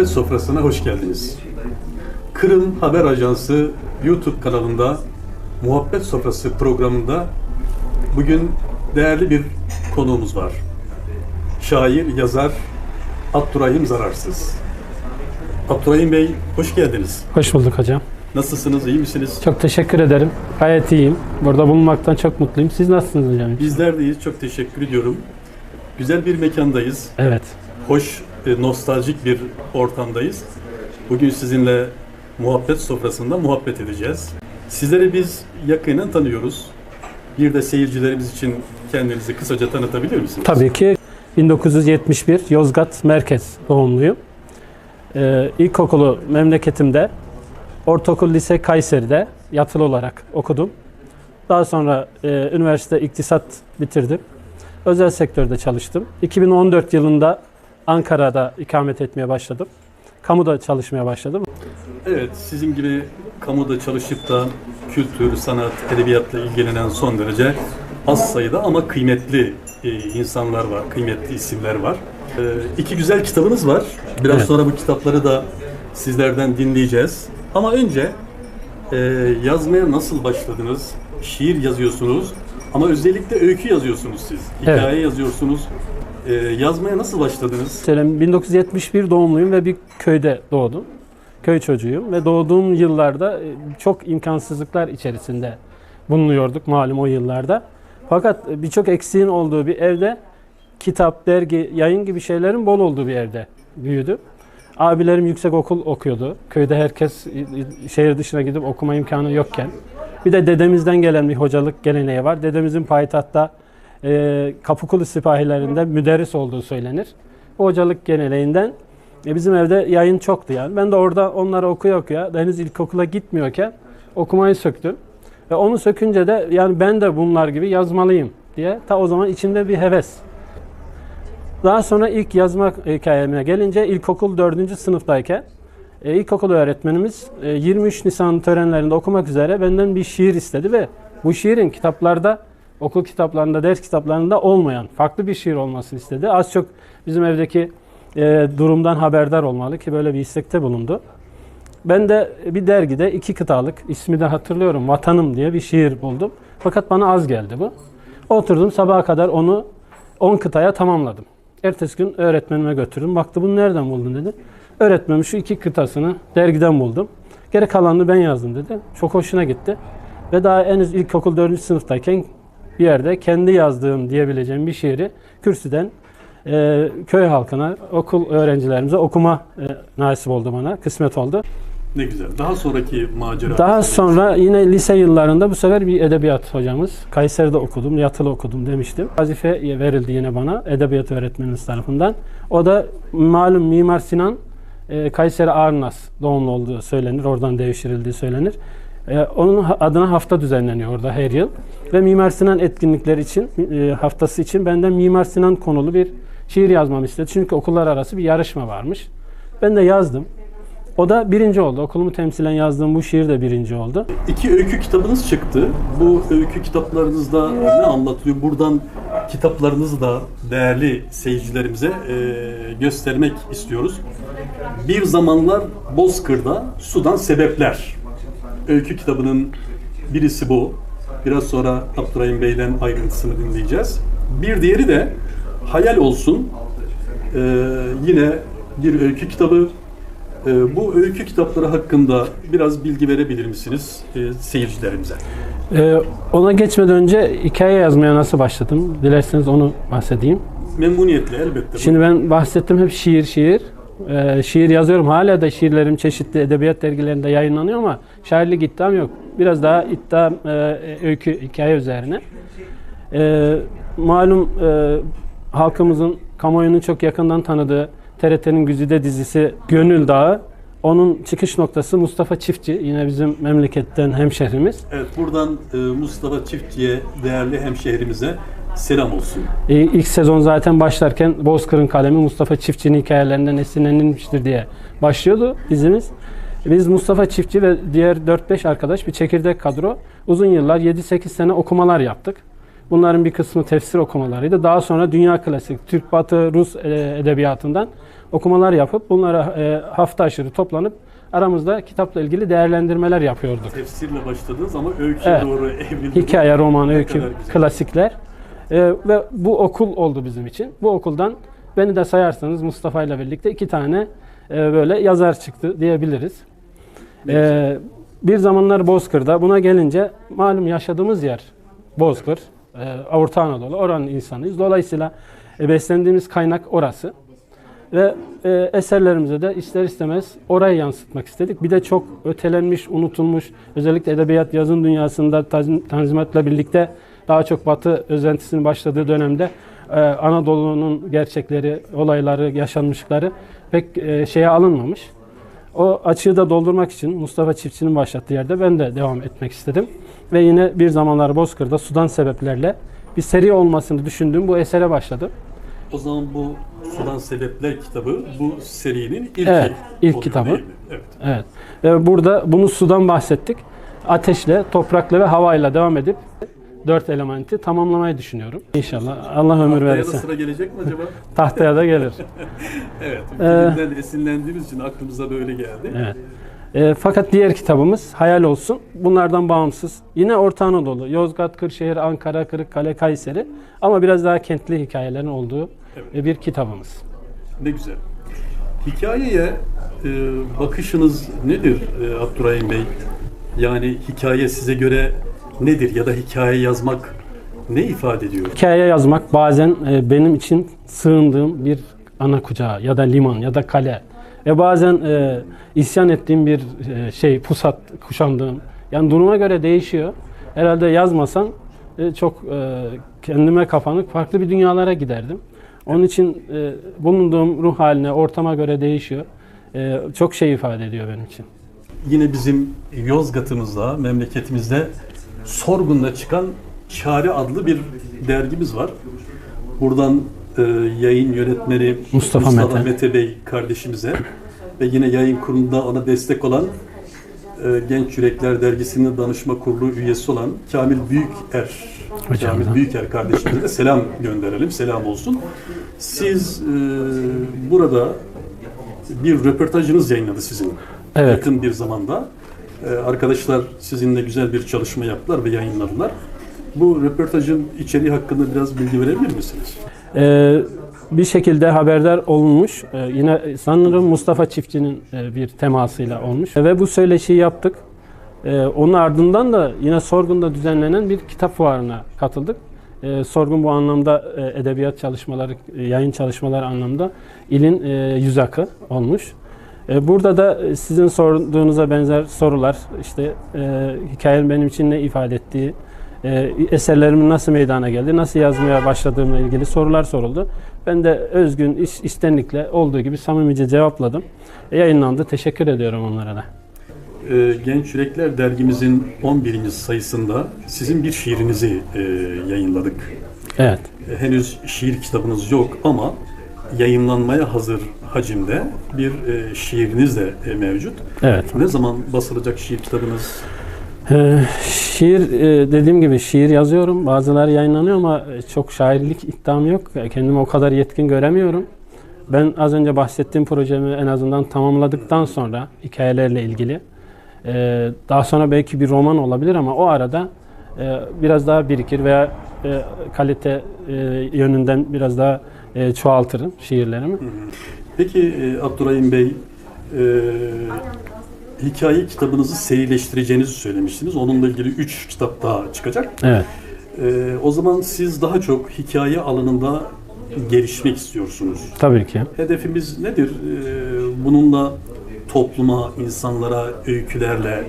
Muhabbet Sofrası'na hoş geldiniz. Kırım Haber Ajansı YouTube kanalında Muhabbet Sofrası programında bugün değerli bir konuğumuz var. Şair, yazar Abdurrahim Zararsız. Abdurrahim Bey hoş geldiniz. Hoş bulduk hocam. Nasılsınız, iyi misiniz? Çok teşekkür ederim. Gayet iyiyim. Burada bulunmaktan çok mutluyum. Siz nasılsınız hocam? Bizler deyiz, çok teşekkür ediyorum. Güzel bir mekandayız. Evet. hoş, e, nostaljik bir ortamdayız. Bugün sizinle muhabbet sofrasında muhabbet edeceğiz. Sizleri biz yakinen tanıyoruz. Bir de seyircilerimiz için kendinizi kısaca tanıtabilir misiniz? Tabii ki 1971 Yozgat Merkez doğumluyum. Ee, ilkokulu memleketimde, ortaokul lise Kayseri'de yatılı olarak okudum. Daha sonra e, üniversite iktisat bitirdim. Özel sektörde çalıştım. 2014 yılında Ankara'da ikamet etmeye başladım. Kamuda çalışmaya başladım. Evet, sizin gibi kamuda çalışıp da kültür, sanat, edebiyatla ilgilenen son derece az sayıda ama kıymetli e, insanlar var, kıymetli isimler var. E, iki güzel kitabınız var. Biraz Evet. sonra bu kitapları da sizlerden dinleyeceğiz. Ama önce e, yazmaya nasıl başladınız? Şiir yazıyorsunuz ama özellikle öykü yazıyorsunuz siz. Hikaye yazıyorsunuz. E, yazmaya nasıl başladınız? Selam, 1971 doğumluyum ve bir köyde doğdum. Köy çocuğuyum ve doğduğum yıllarda e, çok imkansızlıklar içerisinde bulunuyorduk malum o yıllarda. Fakat e, birçok eksiğin olduğu bir evde kitap, dergi, yayın gibi şeylerin bol olduğu bir evde büyüdüm. Abilerim yüksek okul okuyordu. Köyde herkes şehir dışına gidip okuma imkanı yokken. Bir de dedemizden gelen bir hocalık geleneği var. Dedemizin payitahtta e, Kapıkulu sipahilerinde müderris olduğu söylenir. O hocalık geleneğinden e, bizim evde yayın çoktu yani. Ben de orada onları okuya okuya henüz ilkokula gitmiyorken okumayı söktüm. Ve onu sökünce de yani ben de bunlar gibi yazmalıyım diye ta o zaman içimde bir heves. Daha sonra ilk yazma hikayeme gelince ilkokul 4. sınıftayken e, ilkokul öğretmenimiz e, 23 Nisan törenlerinde okumak üzere benden bir şiir istedi ve bu şiirin kitaplarda okul kitaplarında, ders kitaplarında olmayan farklı bir şiir olmasını istedi. Az çok bizim evdeki e, durumdan haberdar olmalı ki böyle bir istekte bulundu. Ben de bir dergide iki kıtalık, ismi de hatırlıyorum, Vatanım diye bir şiir buldum. Fakat bana az geldi bu. Oturdum sabaha kadar onu 10 kıtaya tamamladım. Ertesi gün öğretmenime götürdüm. Baktı bunu nereden buldun dedi. Öğretmenim şu iki kıtasını dergiden buldum. Geri kalanını ben yazdım dedi. Çok hoşuna gitti. Ve daha henüz ilkokul 4. sınıftayken bir yerde kendi yazdığım diyebileceğim bir şiiri kürsüden e, köy halkına, okul öğrencilerimize okuma e, nasip oldu bana, kısmet oldu. Ne güzel. Daha sonraki macera. Daha sonra yine lise yıllarında bu sefer bir edebiyat hocamız, Kayseri'de okudum, yatılı okudum demiştim. Vazife verildi yine bana edebiyat öğretmenimiz tarafından. O da malum Mimar Sinan e, Kayseri Arnas doğumlu olduğu söylenir, oradan devşirildiği söylenir. E, Onun adına hafta düzenleniyor orada her yıl. Ve Mimar Sinan etkinlikleri için, e, haftası için benden Mimar Sinan konulu bir şiir yazmamı istedi. Çünkü okullar arası bir yarışma varmış. Ben de yazdım. O da birinci oldu. Okulumu temsilen yazdığım bu şiir de birinci oldu. İki öykü kitabınız çıktı. Bu öykü kitaplarınızda ne anlatılıyor? Buradan kitaplarınızı da değerli seyircilerimize e, göstermek istiyoruz. Bir zamanlar Bozkır'da sudan sebepler. Öykü kitabının birisi bu. Biraz sonra Abdurrahim Bey'den ayrıntısını dinleyeceğiz. Bir diğeri de Hayal Olsun. E, yine bir öykü kitabı. E, bu öykü kitapları hakkında biraz bilgi verebilir misiniz e, seyircilerimize? Ee, ona geçmeden önce hikaye yazmaya nasıl başladım? Dilerseniz onu bahsedeyim. Memnuniyetle elbette. Şimdi ben bahsettim hep şiir şiir. Ee, şiir yazıyorum. Hala da şiirlerim çeşitli edebiyat dergilerinde yayınlanıyor ama şairlik iddiam yok. Biraz daha iddia e, öykü hikaye üzerine. Ee, malum e, halkımızın kamuoyunun çok yakından tanıdığı TRT'nin Güzide dizisi Gönül Dağı. Onun çıkış noktası Mustafa Çiftçi. Yine bizim memleketten hemşehrimiz. Evet buradan e, Mustafa Çiftçi'ye değerli hemşehrimize selam olsun. E, ilk sezon zaten başlarken Bozkır'ın kalemi Mustafa Çiftçi'nin hikayelerinden esinlenilmiştir diye başlıyordu dizimiz. Biz Mustafa Çiftçi ve diğer 4-5 arkadaş bir çekirdek kadro uzun yıllar 7-8 sene okumalar yaptık. Bunların bir kısmı tefsir okumalarıydı. Daha sonra dünya klasik, Türk, Batı, Rus e, edebiyatından okumalar yapıp bunlara e, hafta aşırı toplanıp aramızda kitapla ilgili değerlendirmeler yapıyorduk. Tefsirle başladınız ama öyküye Evet. doğru evrildi. Hikaye, roman, öykü, klasikler. Ee, ve bu okul oldu bizim için. Bu okuldan beni de sayarsanız Mustafa ile birlikte iki tane e, böyle yazar çıktı diyebiliriz. Ee, bir zamanlar Bozkır'da buna gelince malum yaşadığımız yer Bozkır, e, Orta Anadolu, oranın insanıyız. Dolayısıyla e, beslendiğimiz kaynak orası. Ve e, eserlerimize de ister istemez orayı yansıtmak istedik. Bir de çok ötelenmiş, unutulmuş, özellikle edebiyat yazın dünyasında Tanzimat'la birlikte daha çok Batı özentisinin başladığı dönemde e, Anadolu'nun gerçekleri, olayları, yaşanmışlıkları pek e, şeye alınmamış. O açığı da doldurmak için Mustafa Çiftçi'nin başlattığı yerde ben de devam etmek istedim. Ve yine bir zamanlar Bozkır'da sudan sebeplerle bir seri olmasını düşündüğüm bu esere başladım. O zaman bu Sudan Sebepler kitabı bu serinin ilk, Evet, ilk kitabı. Evet. Evet. Ve burada bunu sudan bahsettik. Ateşle, toprakla ve havayla devam edip dört elementi tamamlamayı düşünüyorum. İnşallah Allah ömür Haftaya da verirse. sıra gelecek mi acaba? Tahtaya da gelir. evet. Ee, Filmden esinlendiğimiz için aklımıza böyle geldi. Evet. E, fakat diğer kitabımız Hayal Olsun. Bunlardan bağımsız. Yine Orta Anadolu, Yozgat, Kırşehir, Ankara, Kırıkkale, Kayseri ama biraz daha kentli hikayelerin olduğu Evet. e, bir kitabımız. Ne güzel. Hikayeye e, bakışınız nedir e, Abdurrahim Bey? Yani hikaye size göre nedir ya da hikaye yazmak ne ifade ediyor? Hikaye yazmak bazen e, benim için sığındığım bir ana kucağı ya da liman ya da kale. Ve bazen e, isyan ettiğim bir e, şey, pusat kuşandığım. Yani duruma göre değişiyor. Herhalde yazmasam e, çok e, kendime kapanık farklı bir dünyalara giderdim. Onun için e, bulunduğum ruh haline, ortama göre değişiyor. E, çok şey ifade ediyor benim için. Yine bizim Yozgat'ımızda, memleketimizde Sorgun'da çıkan Çare adlı bir dergimiz var. Buradan e, yayın yönetmeni Mustafa Mete. Bey kardeşimize ve yine yayın kurulunda ona destek olan e, Genç Yürekler Dergisi'nin danışma kurulu üyesi olan Kamil Büyüker Hocam Kamil da. Büyüker kardeşimize de selam gönderelim. Selam olsun. Siz e, burada bir röportajınız yayınladı sizin Evet. yakın bir zamanda. Ee, arkadaşlar sizinle güzel bir çalışma yaptılar ve yayınladılar. Bu röportajın içeriği hakkında biraz bilgi verebilir misiniz? Ee, bir şekilde haberdar olunmuş. Ee, yine sanırım Mustafa Çiftçi'nin e, bir temasıyla olmuş. Ve bu söyleşiyi yaptık. Ee, onun ardından da yine Sorgun'da düzenlenen bir kitap fuarına katıldık. Ee, Sorgun bu anlamda e, edebiyat çalışmaları, e, yayın çalışmaları anlamda ilin e, yüz akı olmuş. E, Burada da e, sizin sorduğunuza benzer sorular, işte e, hikayenin benim için ne ifade ettiği, e, eserlerimin nasıl meydana geldi, nasıl yazmaya başladığımla ilgili sorular soruldu. Ben de özgün, iş, içtenlikle olduğu gibi samimice cevapladım. E, yayınlandı. Teşekkür ediyorum onlara da. Ee, Genç Yürekler dergimizin 11. sayısında sizin bir şiirinizi e, yayınladık. Evet. E, henüz şiir kitabınız yok ama yayınlanmaya hazır hacimde bir e, şiiriniz de e, mevcut. Evet. Ne zaman basılacak şiir kitabınız? Ee, şiir e, dediğim gibi şiir yazıyorum. Bazıları yayınlanıyor ama çok şairlik iddiam yok. Kendimi o kadar yetkin göremiyorum. Ben az önce bahsettiğim projemi en azından tamamladıktan sonra hikayelerle ilgili e, daha sonra belki bir roman olabilir ama o arada e, biraz daha birikir veya e, kalite e, yönünden biraz daha e, çoğaltırım şiirlerimi. Peki e, Abdurrahim Bey, e, hikaye kitabınızı serileştireceğinizi söylemiştiniz. Onunla ilgili 3 kitap daha çıkacak. Evet. E, o zaman siz daha çok hikaye alanında gelişmek istiyorsunuz. Tabii ki. Hedefimiz nedir? E, bununla topluma, insanlara, öykülerle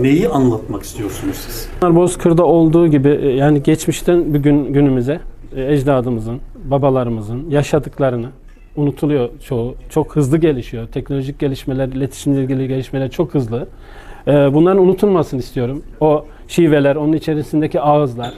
neyi anlatmak istiyorsunuz siz? Bozkır'da olduğu gibi e, yani geçmişten bugün günümüze ecdadımızın, babalarımızın yaşadıklarını unutuluyor çoğu. Çok hızlı gelişiyor. Teknolojik gelişmeler, iletişimle ilgili gelişmeler çok hızlı. E, Bunların unutulmasını istiyorum. O şiveler, onun içerisindeki ağızlar,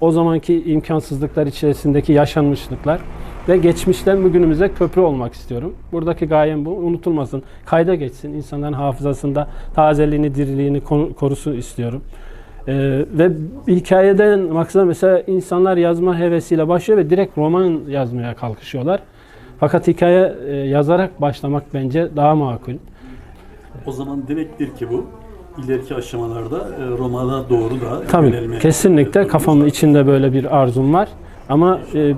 o zamanki imkansızlıklar içerisindeki yaşanmışlıklar ve geçmişten bugünümüze köprü olmak istiyorum. Buradaki gayem bu. Unutulmasın. Kayda geçsin. insanların hafızasında tazeliğini, diriliğini koru- korusun istiyorum. Ee, ve hikayeden maksada mesela insanlar yazma hevesiyle başlıyor ve direkt roman yazmaya kalkışıyorlar. Fakat hikaye e, yazarak başlamak bence daha makul. O zaman demektir ki bu ileriki aşamalarda e, romana doğru da Tabii kesinlikle kafamın içinde böyle bir arzum var. Ama e,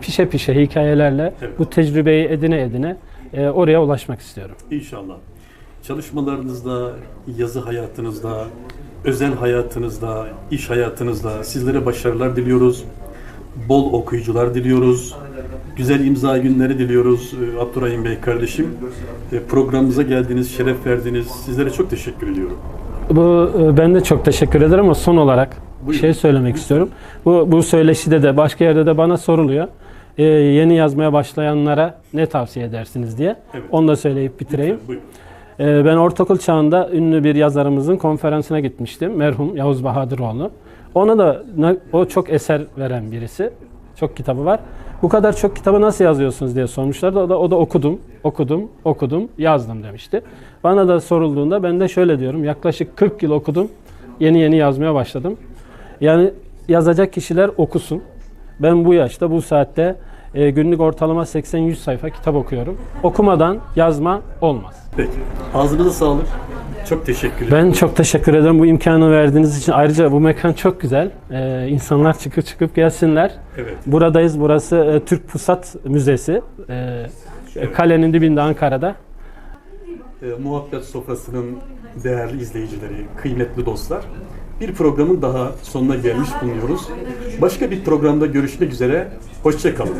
pişe pişe hikayelerle Evet. bu tecrübeyi edine edine e, oraya ulaşmak istiyorum. İnşallah. Çalışmalarınızda, yazı hayatınızda, özel hayatınızda, iş hayatınızda sizlere başarılar diliyoruz. Bol okuyucular diliyoruz. Güzel imza günleri diliyoruz e, Abdurrahim Bey kardeşim. E, Programımıza geldiniz, şeref verdiniz. Sizlere çok teşekkür ediyorum. Bu e, ben de çok teşekkür ederim ama son olarak bir Buyurun. şey söylemek istiyorum. Bu bu söyleşide de başka yerde de bana soruluyor. E, yeni yazmaya başlayanlara ne tavsiye edersiniz diye. Evet. Onu da söyleyip bitireyim. Lütfen, buyurun. Ee, Ben ortaokul çağında ünlü bir yazarımızın konferansına gitmiştim. Merhum Yavuz Bahadıroğlu. Ona da o çok eser veren birisi. Çok kitabı var. Bu kadar çok kitabı nasıl yazıyorsunuz diye sormuşlardı. O da, o da okudum, okudum, okudum, yazdım demişti. Bana da sorulduğunda ben de şöyle diyorum. Yaklaşık 40 yıl okudum. Yeni yeni yazmaya başladım. Yani yazacak kişiler okusun. Ben bu yaşta, bu saatte e, günlük ortalama 80-100 sayfa kitap okuyorum. Okumadan yazma olmaz. Peki. Ağzınıza sağlık. Çok teşekkür ederim. Ben çok teşekkür ederim bu imkanı verdiğiniz için. Ayrıca bu mekan çok güzel. Ee, insanlar çıkıp çıkıp gelsinler. Evet. Buradayız. Burası e, Türk Pusat Müzesi. Ee, kalenin dibinde Ankara'da. E, Muhabbet Sofrası'nın değerli izleyicileri, kıymetli dostlar. Bir programın daha sonuna gelmiş bulunuyoruz. Başka bir programda görüşmek üzere. Hoşçakalın.